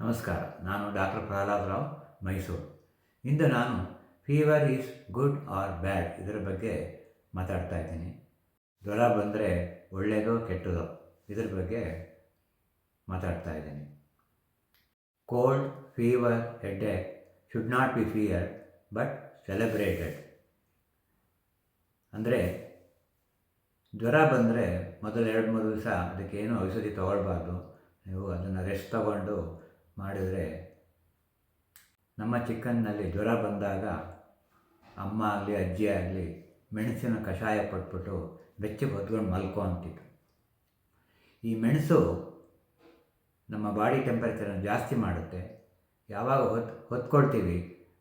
ನಮಸ್ಕಾರ, ನಾನು ಡಾಕ್ಟರ್ ಪ್ರಹ್ಲಾದ್ ರಾವ್, ಮೈಸೂರು. ಇಂದು ನಾನು fever is good or bad ಇದರ ಬಗ್ಗೆ ಮಾತಾಡ್ತಾ ಇದ್ದೀನಿ. ಜ್ವರ ಬಂದರೆ ಒಳ್ಳೆಯದೋ ಕೆಟ್ಟದೋ ಇದರ ಬಗ್ಗೆ ಮಾತಾಡ್ತಾ ಇದ್ದೀನಿ. Cold fever Hegde should not be fear but celebrated ಅಂದರೆ ಜ್ವರ ಬಂದರೆ ಮೊದಲು ಎರಡು, ಮೂರು ದಿವಸ ಅದಕ್ಕೇನು ಔಷಧಿ ತೊಗೊಳ್ಬಾರ್ದು. ನೀವು ಅದನ್ನು ರೆಸ್ಟ್ ತಗೊಂಡು ಮಾಡಿದರೆ ನಮ್ಮ ಚಿಕ್ಕನ್ನಲ್ಲಿ ಜ್ವರ ಬಂದಾಗ ಅಮ್ಮ ಆಗಲಿ, ಅಜ್ಜಿ ಆಗಲಿ ಮೆಣಸಿನ ಕಷಾಯ ಪಟ್ಬಿಟ್ಟು ಬೆಚ್ಚಗೆ ಹೊತ್ಕೊಂಡು ಮಲ್ಕೊ ಅಂತಿತ್ತು ಈ ಮೆಣಸು ನಮ್ಮ ಬಾಡಿ ಟೆಂಪರೇಚರನ್ನು ಜಾಸ್ತಿ ಮಾಡುತ್ತೆ. ಯಾವಾಗ ಹೊತ್ತು ಹೊತ್ಕೊಳ್ತೀವಿ,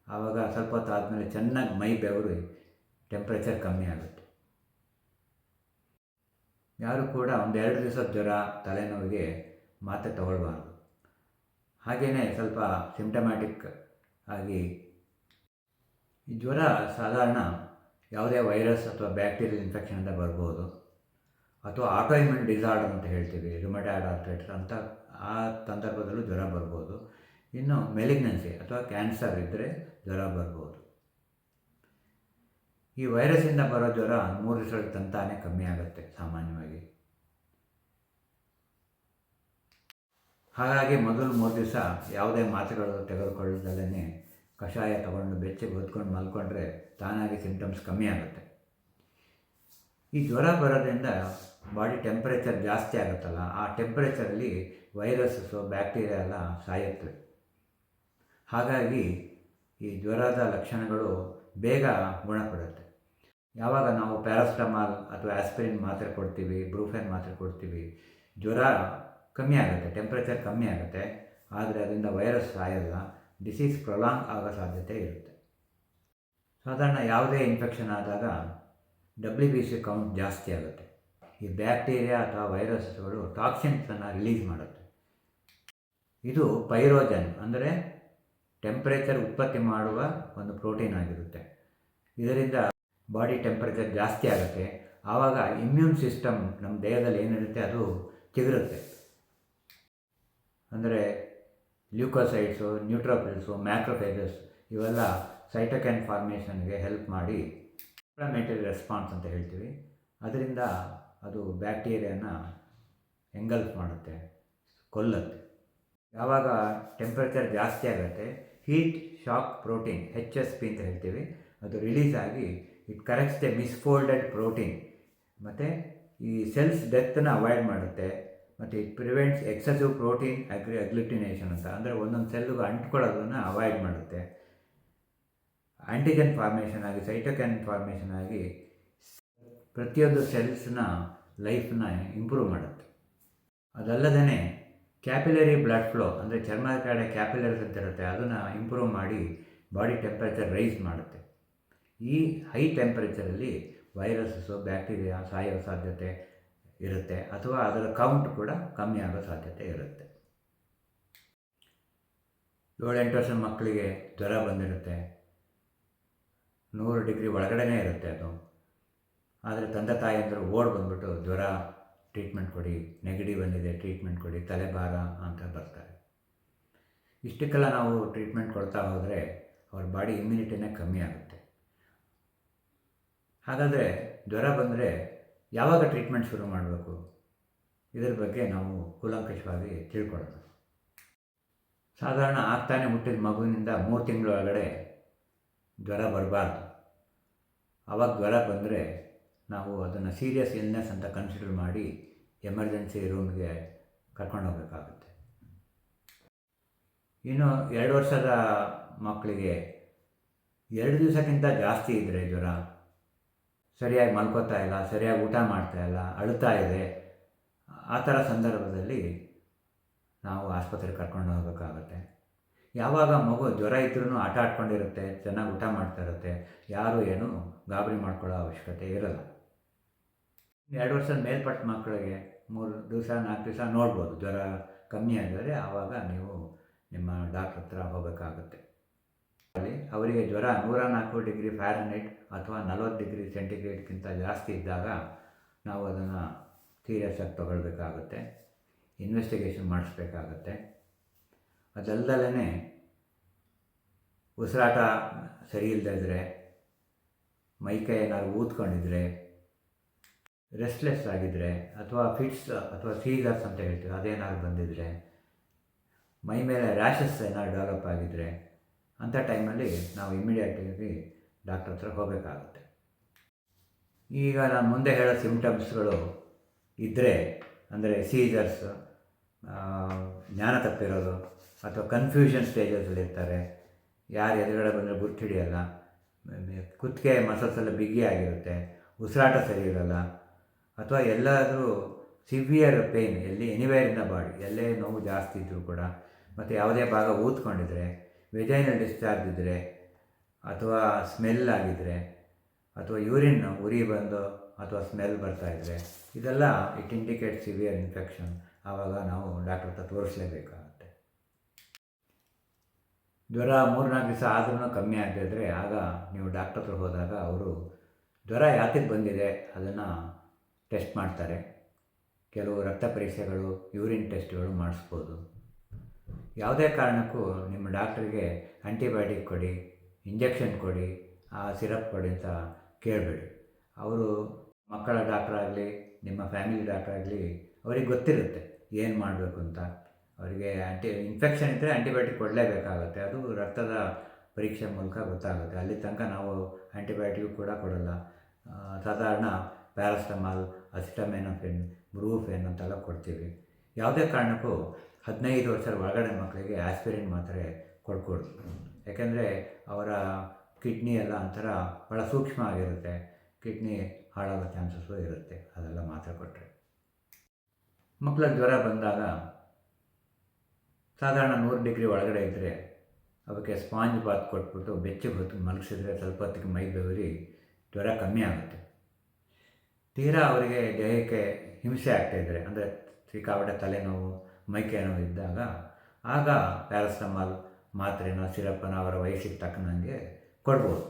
ಆವಾಗ ಸ್ವಲ್ಪ ಹೊತ್ತು ಆದಮೇಲೆ ಚೆನ್ನಾಗಿ ಮೈ ಬೆವರು ಟೆಂಪ್ರೇಚರ್ ಕಮ್ಮಿ ಆಗುತ್ತೆ. ಯಾರು ಕೂಡ ಒಂದೆರಡು ದಿವಸ ಜ್ವರ, ತಲೆನೋವಿಗೆ ಮಾತ್ರೆ ತಗೊಳ್ಬಾರ್ದು. ಹಾಗೆಯೇ ಸ್ವಲ್ಪ ಸಿಂಟಮ್ಯಾಟಿಕ್ ಆಗಿ ಈ ಜ್ವರ ಸಾಧಾರಣ ಯಾವುದೇ ವೈರಸ್ ಅಥವಾ ಬ್ಯಾಕ್ಟೀರಿಯಲ್ ಇನ್ಫೆಕ್ಷನಿಂದ ಬರ್ಬೋದು. ಅಥವಾ ಆಟೋಇಮ್ಯೂನ್ ಡಿಸಾರ್ಡರ್ ಅಂತ ಹೇಳ್ತೀವಿ ರಿಮಟಾಯ್ಡ್ ಆರ್ಥರೈಟಿಸ್ ಅಂತ ಆ ಸಂದರ್ಭದಲ್ಲೂ ಜ್ವರ ಬರ್ಬೋದು. ಇನ್ನು ಮೆಲಿಗ್ನೆನ್ಸಿ ಅಥವಾ ಕ್ಯಾನ್ಸರ್ ಇದ್ದರೆ ಜ್ವರ ಬರ್ಬೋದು. ಈ ವೈರಸ್ಸಿಂದ ಬರೋ ಜ್ವರ ಮೂರು ದಿವಸಗಳ ತಂತಾನೇ ಕಮ್ಮಿ ಆಗುತ್ತೆ ಸಾಮಾನ್ಯವಾಗಿ. ಹಾಗಾಗಿ ಮೊದಲು ಮೂರು ದಿವಸ ಯಾವುದೇ ಮಾತ್ರೆಗಳು ತೆಗೆದುಕೊಳ್ಳದಲ್ಲೇ ಕಷಾಯ ತಗೊಂಡು ಬೆಚ್ಚಗೆ ಹೊತ್ಕೊಂಡು ಮಲ್ಕೊಂಡ್ರೆ ತಾನಾಗಿ ಸಿಂಟಮ್ಸ್ ಕಮ್ಮಿ ಆಗುತ್ತೆ. ಈ ಜ್ವರ ಬರೋದ್ರಿಂದ ಬಾಡಿ ಟೆಂಪ್ರೇಚರ್ ಜಾಸ್ತಿ ಆಗುತ್ತಲ್ಲ, ಆ ಟೆಂಪ್ರೇಚರಲ್ಲಿ ವೈರಸ್ಸು ಬ್ಯಾಕ್ಟೀರಿಯಾ ಎಲ್ಲ ಸಾಯುತ್ತವೆ. ಹಾಗಾಗಿ ಈ ಜ್ವರದ ಲಕ್ಷಣಗಳು ಬೇಗ ಗುಣಪಡುತ್ತೆ. ಯಾವಾಗ ನಾವು ಪ್ಯಾರಾಸಿಟಮಾಲ್ ಅಥವಾ ಆಸ್ಪಿರಿನ್ ಮಾತ್ರೆ ಕೊಡ್ತೀವಿ ಬ್ರೂಫೆನ್ ಮಾತ್ರೆ ಕೊಡ್ತೀವಿ, ಜ್ವರ ಕಮ್ಮಿ ಆಗುತ್ತೆ ಟೆಂಪ್ರೇಚರ್ ಕಮ್ಮಿ ಆಗುತ್ತೆ, ಆದರೆ ಅದರಿಂದ ವೈರಸ್ ಸಾಯಲ್ಲ ಡಿಸೀಸ್ ಪ್ರೊಲಾಂಗ್ ಆಗೋ ಸಾಧ್ಯತೆ ಇರುತ್ತೆ. ಸಾಧಾರಣ ಯಾವುದೇ ಇನ್ಫೆಕ್ಷನ್ ಆದಾಗ ಡಬ್ಲ್ಯೂ ಬಿ ಸಿ ಕೌಂಟ್ ಜಾಸ್ತಿ ಆಗುತ್ತೆ. ಈ ಬ್ಯಾಕ್ಟೀರಿಯಾ ಅಥವಾ ವೈರಸ್ಗಳು ಟಾಕ್ಸಿನ್ಸನ್ನು ರಿಲೀಸ್ ಮಾಡುತ್ತೆ. ಇದು ಪೈರೋಜನ್ ಅಂದರೆ ಟೆಂಪ್ರೇಚರ್ ಉತ್ಪತ್ತಿ ಮಾಡುವ ಒಂದು ಪ್ರೋಟೀನ್ ಆಗಿರುತ್ತೆ. ಇದರಿಂದ ಬಾಡಿ ಟೆಂಪ್ರೇಚರ್ ಜಾಸ್ತಿ ಆಗುತ್ತೆ. ಆವಾಗ ಇಮ್ಯೂನ್ ಸಿಸ್ಟಮ್ ನಮ್ಮ ದೇಹದಲ್ಲಿ ಏನಿರುತ್ತೆ, ಅದು ಚಿಗುರುತ್ತೆ. ಅಂದರೆ ಲ್ಯೂಕೋಸೈಡ್ಸು ನ್ಯೂಟ್ರೋಫಿಲ್ಸು ಮ್ಯಾಕ್ರೋಫೇಜಸ್ ಇವೆಲ್ಲ ಸೈಟೊಕ್ಯಾನ್ ಫಾರ್ಮೇಷನ್ಗೆ ಹೆಲ್ಪ್ ಮಾಡಿ ಇನ್ಫ್ಲಮೇಟರಿ ರೆಸ್ಪಾನ್ಸ್ ಅಂತ ಹೇಳ್ತೀವಿ. ಅದರಿಂದ ಅದು ಬ್ಯಾಕ್ಟೀರಿಯಾನ ಎಂಗಲ್ಫ್ ಮಾಡುತ್ತೆ, ಕೊಲ್ಲುತ್ತೆ. ಯಾವಾಗ ಟೆಂಪ್ರೇಚರ್ ಜಾಸ್ತಿ ಆಗುತ್ತೆ heat shock protein H S P ಅಂತ ಹೇಳ್ತೀವಿ, ಅದು ರಿಲೀಸ್ ಆಗಿ it corrects the misfolded protein ಮತ್ತು ಈ ಸೆಲ್ಸ್ ಡೆತ್ನ ಅವಾಯ್ಡ್ ಮಾಡುತ್ತೆ. ಮತ್ತು ಇಟ್ ಪ್ರಿವೆಂಟ್ಸ್ ಎಕ್ಸಸಿವ್ ಪ್ರೋಟೀನ್ ಅಗ್ರಿ ಅಗ್ಲಿಟಿನೇಷನ್ ಅಂತ. ಅಂದರೆ ಒಂದೊಂದು ಸೆಲ್ಗೆ ಅಂಟ್ಕೊಳ್ಳೋದನ್ನು ಅವಾಯ್ಡ್ ಮಾಡುತ್ತೆ. ಆ್ಯಂಟಿಜನ್ ಫಾರ್ಮೇಷನ್ ಆಗಿ ಸೈಟೋಕ್ಯಾನ್ ಫಾರ್ಮೇಷನ್ ಆಗಿ ಪ್ರತಿಯೊಂದು ಸೆಲ್ಸ್ನ ಲೈಫನ್ನ ಇಂಪ್ರೂವ್ ಮಾಡುತ್ತೆ. ಅದಲ್ಲದೇ ಕ್ಯಾಪಿಲರಿ ಬ್ಲಡ್ ಫ್ಲೋ ಅಂದರೆ ಚರ್ಮದ ಕಡೆ ಕ್ಯಾಪಿಲರಿಸ್ ಅಂತ ಇರುತ್ತೆ, ಅದನ್ನು ಇಂಪ್ರೂವ್ ಮಾಡಿ ಬಾಡಿ ಟೆಂಪ್ರೇಚರ್ ರೈಸ್ ಮಾಡುತ್ತೆ. ಈ ಹೈ ಟೆಂಪ್ರೇಚರಲ್ಲಿ ವೈರಸ್ಸು ಬ್ಯಾಕ್ಟೀರಿಯಾ ಸಾಯೋ ಸಾಧ್ಯತೆ ಇರುತ್ತೆ ಅಥವಾ ಅದರ ಕೌಂಟ್ ಕೂಡ ಕಮ್ಮಿ ಆಗೋ ಸಾಧ್ಯತೆ ಇರುತ್ತೆ. ಏಳೆಂಟು ವರ್ಷದ ಮಕ್ಕಳಿಗೆ ಜ್ವರ ಬಂದಿರುತ್ತೆ. ನೂರು ಡಿಗ್ರಿ ಒಳಗಡೆನೇ ಇರುತ್ತೆ ಅದು. ಆದರೆ ತಂದೆ ತಾಯಿಯಂದರು ಓಡ್ ಬಂದ್ಬಿಟ್ಟು ಜ್ವರ ಟ್ರೀಟ್ಮೆಂಟ್ ಕೊಡಿ, ನೆಗಡಿ ಬಂದಿದೆ ಟ್ರೀಟ್ಮೆಂಟ್ ಕೊಡಿ ತಲೆಭಾರ ಅಂತ ಬರ್ತಾರೆ. ಇಷ್ಟಕ್ಕೆಲ್ಲ ನಾವು ಟ್ರೀಟ್ಮೆಂಟ್ ಕೊಡ್ತಾ ಹೋದರೆ ಅವ್ರ ಬಾಡಿ ಇಮ್ಯುನಿಟಿನೇ ಕಮ್ಮಿ ಆಗುತ್ತೆ. ಹಾಗಾದರೆ ಜ್ವರ ಬಂದರೆ ಯಾವಾಗ ಟ್ರೀಟ್ಮೆಂಟ್ ಶುರು ಮಾಡಬೇಕು? ಇದರ ಬಗ್ಗೆ ನಾವು ಕೂಲಂಕಷವಾಗಿ ತಿಳ್ಕೊಳ್ಳೋಣ ಸಾಧಾರಣ ಆಗ್ತಾನೆ ಹುಟ್ಟಿದ ಮಗುವಿನಿಂದ ಮೂರು ತಿಂಗಳೊಳಗಡೆ ಜ್ವರ ಬರಬಾರ್ದು. ಆವಾಗ ಜ್ವರ ಬಂದರೆ ನಾವು ಅದನ್ನು ಸೀರಿಯಸ್ ಇಲ್ನೆಸ್ ಅಂತ ಕನ್ಸಿಡರ್ ಮಾಡಿ ಎಮರ್ಜೆನ್ಸಿ ರೂಮ್ಗೆ ಕರ್ಕೊಂಡು ಹೋಗಬೇಕಾಗುತ್ತೆ. ಇನ್ನು ಎರಡು ವರ್ಷದ ಮಕ್ಕಳಿಗೆ ಎರಡು ದಿವಸಕ್ಕಿಂತ ಜಾಸ್ತಿ ಇದ್ದರೆ ಜ್ವರ. ಸರಿಯಾಗಿ ಮಲ್ಕೋತಾ ಇಲ್ಲ, ಸರಿಯಾಗಿ ಊಟ ಮಾಡ್ತಾ ಇಲ್ಲ, ಅಳುತ್ತಾ ಇದೆ. ಆ ಥರ ಸಂದರ್ಭದಲ್ಲಿ ನಾವು ಆಸ್ಪತ್ರೆಗೆ ಕರ್ಕೊಂಡು ಹೋಗಬೇಕಾಗತ್ತೆ. ಯಾವಾಗ ಮಗು ಜ್ವರ ಇದ್ರೂ ಆಟ ಆಡ್ಕೊಂಡಿರುತ್ತೆ, ಚೆನ್ನಾಗಿ ಊಟ ಮಾಡ್ತಾ ಇರುತ್ತೆ, ಯಾರೂ ಏನು ಗಾಬರಿ ಮಾಡ್ಕೊಳ್ಳೋ ಅವಶ್ಯಕತೆ ಇರಲ್ಲ. ಎರಡು ವರ್ಷದ ಮೇಲ್ಪಟ್ಟ ಮಕ್ಕಳಿಗೆ ಮೂರು ದಿವಸ, ನಾಲ್ಕು ದಿವಸ ನೋಡ್ಬೋದು, ಜ್ವರ ಕಮ್ಮಿ ಆಗಿದರೆ ಆವಾಗ ನೀವು ನಿಮ್ಮ ಡಾಕ್ಟ್ರ ಹತ್ರ ಹೋಗಬೇಕಾಗುತ್ತೆ. ಅವರಿಗೆ ಜ್ವರ ನೂರ ನಾಲ್ಕು ಡಿಗ್ರಿ ಫ್ಯಾರನೈಟ್ ಅಥವಾ ನಲವತ್ತು ಡಿಗ್ರಿ ಸೆಂಟಿಗ್ರೇಡ್ಗಿಂತ ಜಾಸ್ತಿ ಇದ್ದಾಗ ನಾವು ಅದನ್ನು ಸೀರಿಯಸ್ ಆಗಿ ತಗೊಳ್ಬೇಕಾಗುತ್ತೆ ಇನ್ವೆಸ್ಟಿಗೇಷನ್ ಮಾಡಿಸ್ಬೇಕಾಗತ್ತೆ. ಅದಲ್ದಲೇ ಉಸಿರಾಟ ಸರಿ ಇಲ್ಲದಿದ್ದರೆ ಮೈಕೈ ಏನಾದ್ರು ಊದ್ಕೊಂಡಿದ್ರೆ ರೆಸ್ಟ್ಲೆಸ್ ಆಗಿದ್ದರೆ ಅಥವಾ ಫಿಟ್ಸ್ ಅಥವಾ ಸೀಸರ್ಸ್ ಅಂತ ಹೇಳ್ತೀವಿ, ಅದೇನಾದ್ರು ಬಂದಿದ್ದರೆ ಮೈ ಮೇಲೆ ರ್ಯಾಷಸ್ ಏನಾದ್ರು ಡೆವಲಪ್ ಆಗಿದ್ದರೆ ಅಂಥ ಟೈಮಲ್ಲಿ ನಾವು ಇಮ್ಮಿಡಿಯೇಟಾಗಿ ಡಾಕ್ಟ್ರ್ ಹತ್ರ ಹೋಗಬೇಕಾಗುತ್ತೆ. ಈಗ ನಾನು ಮುಂದೆ ಹೇಳೋ ಸಿಮ್ಟಮ್ಸ್ಗಳು ಇದ್ದರೆ ಅಂದರೆ ಸೀಸರ್ಸ್ ಜ್ಞಾನ ತಪ್ಪಿರೋದು ಅಥವಾ ಕನ್ಫ್ಯೂಷನ್ ಸ್ಟೇಜಸಲ್ಲಿ ಇರ್ತಾರೆ, ಯಾರು ಎದುರುಗಡೆ ಬಂದರೆ ಗುರ್ತು ಹಿಡಿಯಲ್ಲ, ಕುತ್ತಿಗೆ ಮಸಲ್ಸ್ ಎಲ್ಲ ಬಿಗಿ ಆಗಿರುತ್ತೆ, ಉಸಿರಾಟ ಸರಿ ಇರೋಲ್ಲ, ಅಥವಾ ಎಲ್ಲಾದರೂ ಸಿವಿಯರ್ ಪೇಯ್ನ್ ಎಲ್ಲಿ ಎನಿವೇರ್ ಇನ್ ಬಾಡಿ ಎಲ್ಲೇ ನೋವು ಜಾಸ್ತಿ ಇದ್ದರೂ ಕೂಡ, ಮತ್ತು ಯಾವುದೇ ಭಾಗ ಊದ್ಕೊಂಡಿದ್ರೆ ವೆಜೈನಲ್ ಡಿಸ್ಚಾರ್ಜ್ ಇದ್ದರೆ ಅಥವಾ ಸ್ಮೆಲ್ ಆಗಿದ್ದರೆ ಅಥವಾ ಯೂರಿನ್ ಉರಿ ಬಂದು ಅಥವಾ ಸ್ಮೆಲ್ ಬರ್ತಾ ಇದ್ದರೆ ಇದೆಲ್ಲ ಇಟ್ ಇಂಡಿಕೇಟ್ ಸಿವಿಯರ್ ಇನ್ಫೆಕ್ಷನ್ ಆವಾಗ ನಾವು ಡಾಕ್ಟ್ರ್ ಹತ್ರ ತೋರಿಸಲೇಬೇಕಾಗುತ್ತೆ. ಜ್ವರ ಮೂರ್ನಾಲ್ಕು ದಿವಸ ಆದ್ರೂ ಕಮ್ಮಿ ಆಗದಿದ್ದರೆ ಆಗ ನೀವು ಡಾಕ್ಟ್ರ್ ಹತ್ರ ಹೋದಾಗ ಅವರು ಜ್ವರ ಯಾತಕ್ಕೆ ಬಂದಿದೆ ಅದನ್ನು ಟೆಸ್ಟ್ ಮಾಡ್ತಾರೆ. ಕೆಲವು ರಕ್ತ ಪರೀಕ್ಷೆಗಳು ಯೂರಿನ್ ಟೆಸ್ಟ್ಗಳು ಮಾಡಿಸ್ಬೋದು. ಯಾವುದೇ ಕಾರಣಕ್ಕೂ ನಿಮ್ಮ ಡಾಕ್ಟ್ರಿಗೆ ಆ್ಯಂಟಿಬಯೋಟಿಕ್ ಕೊಡಿ ಇಂಜೆಕ್ಷನ್ ಕೊಡಿ, ಆ ಸಿರಪ್ ಕೊಡಿ ಅಂತ ಕೇಳಬೇಡಿ. ಅವರು ಮಕ್ಕಳ ಡಾಕ್ಟರ್ ಆಗಲಿ, ನಿಮ್ಮ ಫ್ಯಾಮಿಲಿ ಡಾಕ್ಟರ್ ಆಗಲಿ ಅವ್ರಿಗೆ ಗೊತ್ತಿರುತ್ತೆ ಏನು ಮಾಡಬೇಕು ಅಂತ. ಅವರಿಗೆ ಆ್ಯಂಟಿ ಇನ್ಫೆಕ್ಷನ್ ಇದ್ದರೆ ಆ್ಯಂಟಿಬಯೋಟಿಕ್ ಕೊಡಲೇಬೇಕಾಗುತ್ತೆ. ಅದು ರಕ್ತದ ಪರೀಕ್ಷೆ ಮೂಲಕ ಗೊತ್ತಾಗುತ್ತೆ. ಅಲ್ಲಿ ತನಕ ನಾವು ಆ್ಯಂಟಿಬಯೋಟಿಕ್ ಕೂಡ ಕೊಡಲ್ಲ. ಸಾಧಾರಣ ಪ್ಯಾರಾಸ್ಟಮಾಲ್ ಅಸಿಟಮೆನೋಫೆನ್ ಬ್ರೂಫೆನ್ ಅಂತೆಲ್ಲ ಕೊಡ್ತೀವಿ. ಯಾವುದೇ ಕಾರಣಕ್ಕೂ ಹದಿನೈದು ವರ್ಷದ ಒಳಗಡೆ ಮಕ್ಕಳಿಗೆ ಆಸ್ಪಿರಿನ್ ಮಾತ್ರೆ ಕೊಡ್ಕೊಡ್ತು ಯಾಕೆಂದರೆ ಅವರ ಕಿಡ್ನಿ ಎಲ್ಲ ಒಂಥರ ಭಾಳ ಸೂಕ್ಷ್ಮ ಆಗಿರುತ್ತೆ. ಕಿಡ್ನಿ ಹಾಳಾಗೋ ಚಾನ್ಸಸ್ಸು ಇರುತ್ತೆ. ಅದೆಲ್ಲ ಮಾತ್ರೆ ಕೊಟ್ಟರೆ ಮಕ್ಕಳ ಜ್ವರ ಬಂದಾಗ ಸಾಧಾರಣ ನೂರು ಡಿಗ್ರಿ ಒಳಗಡೆ ಇದ್ದರೆ ಅದಕ್ಕೆ ಸ್ಪಾಂಜ್ ಬಾತ್ ಕೊಟ್ಬಿಟ್ಟು ಬೆಚ್ಚಗೆ ಹೊತ್ತು ಮಲಗಿಸಿದ್ರೆ ಸ್ವಲ್ಪ ಹೊತ್ತಿಗೆ ಮೈ ಬೆವರಿ ಜ್ವರ ಕಮ್ಮಿ ಆಗುತ್ತೆ. ತೀರಾ ಅವರಿಗೆ ದೇಹಕ್ಕೆ ಹಿಂಸೆ ಆಗ್ತಾಯಿದ್ರೆ ಅಂದರೆ ಸಿಕ್ಕಾಪಟ್ಟೆ ತಲೆನೋವು ಮೈಕೈ ನೋವು ಇದ್ದಾಗ, ಆಗ ಪ್ಯಾರಾಸ್ಟಮಾಲ್ ಮಾತ್ರೆನ ಸಿರಪ್ಪನ ಅವರ ವಯಸ್ಸಿಗೆ ತಕ್ಕನಂಗೆ ಕೊಡ್ಬೋದು.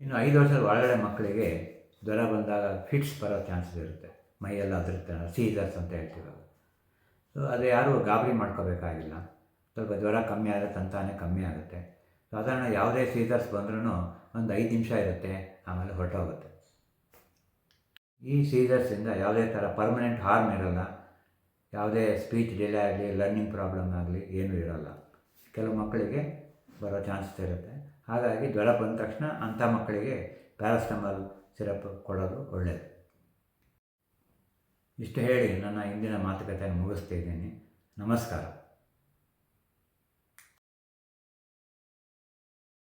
ಇನ್ನು ಐದು ವರ್ಷದ ಒಳಗಡೆ ಮಕ್ಕಳಿಗೆ ಜ್ವರ ಬಂದಾಗ ಫಿಟ್ಸ್ ಬರೋ ಚಾನ್ಸಸ್ ಇರುತ್ತೆ. ಮೈಯೆಲ್ಲ ಅದಿರುತ್ತೆ, ಸೀಸರ್ಸ್ ಅಂತ ಹೇಳ್ತೀವಿ ಅದು. ಸೊ ಅದು ಯಾರೂ ಗಾಬರಿ ಮಾಡ್ಕೋಬೇಕಾಗಿಲ್ಲ. ಸ್ವಲ್ಪ ಜ್ವರ ಕಮ್ಮಿ ಆದರೆ ತಂತಾನೆ ಕಮ್ಮಿ ಆಗುತ್ತೆ. ಸಾಧಾರಣ ಯಾವುದೇ ಸೀಸರ್ಸ್ ಬಂದ್ರೂ ಒಂದು ಐದು ನಿಮಿಷ ಇರುತ್ತೆ, ಆಮೇಲೆ ಹೊರಟೋಗುತ್ತೆ. ಈ ಸೀಸರ್ಸಿಂದ ಯಾವುದೇ ಥರ ಪರ್ಮನೆಂಟ್ ಹಾರ್ಮ್ ಇರಲ್ಲ. ಯಾವುದೇ ಸ್ಪೀಚ್ ಡಿಲೇ ಆಗಲಿ ಲರ್ನಿಂಗ್ ಪ್ರಾಬ್ಲಮ್ ಆಗಲಿ ಏನೂ ಇರೋಲ್ಲ. ಕೆಲವು ಮಕ್ಕಳಿಗೆ ಬರೋ ಚಾನ್ಸಸ್ ಇರುತ್ತೆ. ಹಾಗಾಗಿ ಜ್ವರ ಬಂದ ತಕ್ಷಣ ಅಂಥ ಮಕ್ಕಳಿಗೆ ಪ್ಯಾರಾಸ್ಟಮಾಲ್ ಸಿರಪ್ ಕೊಡೋದು ಒಳ್ಳೆಯದು ಇಷ್ಟು ಹೇಳಿ ನನ್ನ ಇಂದಿನ ಮಾತುಕತೆಯನ್ನು ಮುಗಿಸ್ತಾ ಇದ್ದೀನಿ. ನಮಸ್ಕಾರ.